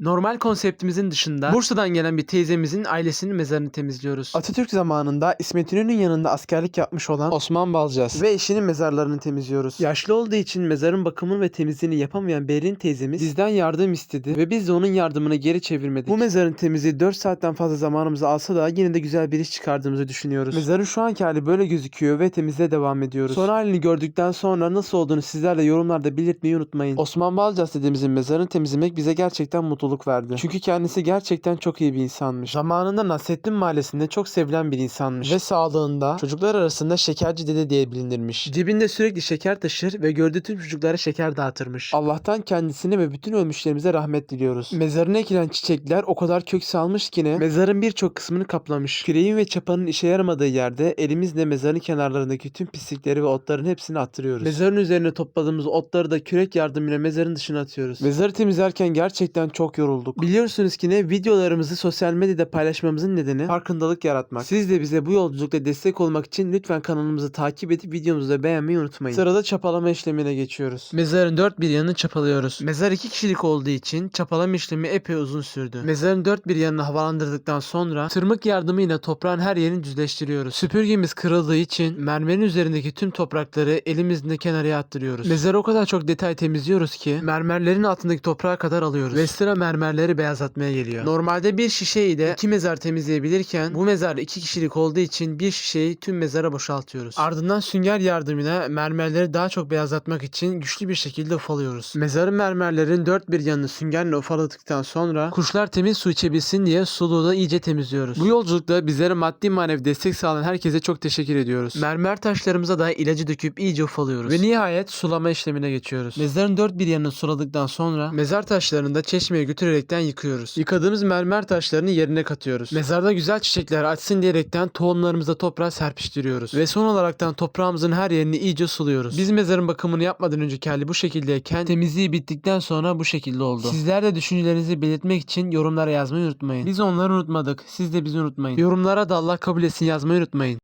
Normal konseptimizin dışında Bursa'dan gelen bir teyzemizin ailesinin mezarını temizliyoruz. Atatürk zamanında İsmet İnönü'nün yanında askerlik yapmış olan Osman Balcaz ve eşinin mezarlarını temizliyoruz. Yaşlı olduğu için mezarın bakımını ve temizliğini yapamayan Berin teyzemiz bizden yardım istedi ve biz de onun yardımını geri çevirmedik. Bu mezarın temizliği 4 saatten fazla zamanımızı alsa da yine de güzel bir iş çıkardığımızı düşünüyoruz. Mezarın şu anki hali böyle gözüküyor ve temizliğe devam ediyoruz. Son halini gördükten sonra nasıl olduğunu sizlerle yorumlarda belirtmeyi unutmayın. Osman Balcaz dediğimizin mezarını temizlemek bize gerçekten mutluluk verdi. Çünkü kendisi gerçekten çok iyi bir insanmış. Zamanında Nasrettin Mahallesi'nde çok sevilen bir insanmış. Ve sağlığında çocuklar arasında şekerci dede diye bilinirmiş. Cebinde sürekli şeker taşır ve gördüğü tüm çocuklara şeker dağıtırmış. Allah'tan kendisine ve bütün ölmüşlerimize rahmet diliyoruz. Mezarına ekilen çiçekler o kadar kök salmış ki ne mezarın birçok kısmını kaplamış. Küreğin ve çapanın işe yaramadığı yerde elimizle mezarın kenarlarındaki tüm pislikleri ve otların hepsini attırıyoruz. Mezarın üzerine topladığımız otları da kürek yardımıyla mezarın dışına atıyoruz. Mezarı temizlerken gerçekten çok yorulduk. Biliyorsunuz ki ne videolarımızı sosyal medyada paylaşmamızın nedeni farkındalık yaratmak. Siz de bize bu yolculukta destek olmak için lütfen kanalımızı takip edip videomuzu da beğenmeyi unutmayın. Sırada çapalama işlemine geçiyoruz. Mezarın dört bir yanını çapalıyoruz. Mezar iki kişilik olduğu için çapalama işlemi epey uzun sürdü. Mezarın dört bir yanını havalandırdıktan sonra tırmık yardımıyla toprağın her yerini düzleştiriyoruz. Süpürgemiz kırıldığı için mermerin üzerindeki tüm toprakları elimizle kenarıya attırıyoruz. Mezarı o kadar çok detay temizliyoruz ki mermerlerin altındaki toprağa kadar alıyoruz. Ve sıra mermerleri beyazlatmaya geliyor. Normalde bir şişe ile iki mezar temizleyebilirken bu mezar iki kişilik olduğu için bir şişeyi tüm mezara boşaltıyoruz. Ardından sünger yardımıyla mermerleri daha çok beyazlatmak için güçlü bir şekilde ufalıyoruz. Mezarın mermerlerin dört bir yanını süngerle ufaladıktan sonra kuşlar temiz su içebilsin diye suluğu da iyice temizliyoruz. Bu yolculukta bizlere maddi manevi destek sağlayan herkese çok teşekkür ediyoruz. Mermer taşlarımıza da ilacı döküp iyice ufalıyoruz. Ve nihayet sulama işlemine geçiyoruz. Mezarın dört bir yanını suladıktan sonra mezar taşlarını da çeşmeye götürerekten yıkıyoruz. Yıkadığımız mermer taşlarını yerine katıyoruz. Mezarda güzel çiçekler açsın diyerekten tohumlarımızı da toprağa serpiştiriyoruz. Ve son olaraktan toprağımızın her yerini iyice suluyoruz. Biz mezarın bakımını yapmadan önceki hali bu şekildeyken temizliği bittikten sonra bu şekilde oldu. Sizler de düşüncelerinizi belirtmek için yorumlara yazmayı unutmayın. Biz onları unutmadık. Siz de bizi unutmayın. Yorumlara da Allah kabul etsin yazmayı unutmayın.